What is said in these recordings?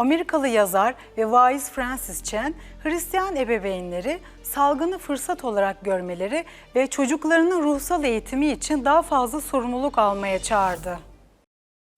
Amerikalı yazar ve vaiz Francis Chan, Hristiyan ebeveynleri salgını fırsat olarak görmeleri ve çocuklarının ruhsal eğitimi için daha fazla sorumluluk almaya çağırdı.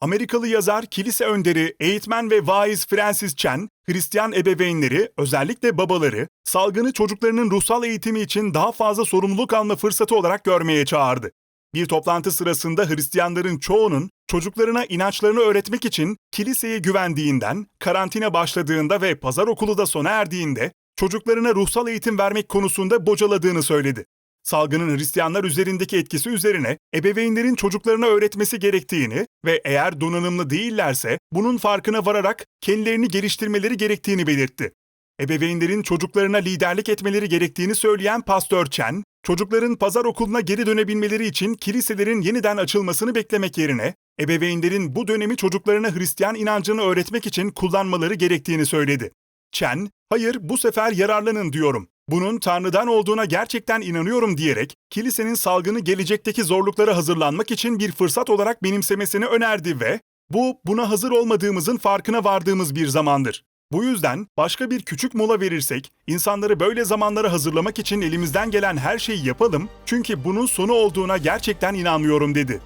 Amerikalı yazar, kilise önderi, eğitmen ve vaiz Francis Chan, Hristiyan ebeveynleri, özellikle babaları, salgını çocuklarının ruhsal eğitimi için daha fazla sorumluluk alma fırsatı olarak görmeye çağırdı. Bir toplantı sırasında Hristiyanların çoğunun çocuklarına inançlarını öğretmek için kiliseye güvendiğinden, karantina başladığında ve pazar okulu da sona erdiğinde çocuklarına ruhsal eğitim vermek konusunda bocaladığını söyledi. Salgının Hristiyanlar üzerindeki etkisi üzerine ebeveynlerin çocuklarına öğretmesi gerektiğini ve eğer donanımlı değillerse bunun farkına vararak kendilerini geliştirmeleri gerektiğini belirtti. Ebeveynlerin çocuklarına liderlik etmeleri gerektiğini söyleyen Pastör Chen, çocukların pazar okuluna geri dönebilmeleri için kiliselerin yeniden açılmasını beklemek yerine, ebeveynlerin bu dönemi çocuklarına Hristiyan inancını öğretmek için kullanmaları gerektiğini söyledi. Chen, hayır bu sefer yararlanın diyorum. Bunun Tanrı'dan olduğuna gerçekten inanıyorum diyerek kilisenin salgını gelecekteki zorluklara hazırlanmak için bir fırsat olarak benimsemesini önerdi ve bu buna hazır olmadığımızın farkına vardığımız bir zamandır. Bu yüzden başka bir küçük mola verirsek, insanları böyle zamanlara hazırlamak için elimizden gelen her şeyi yapalım çünkü bunun sonu olduğuna gerçekten inanmıyorum dedi.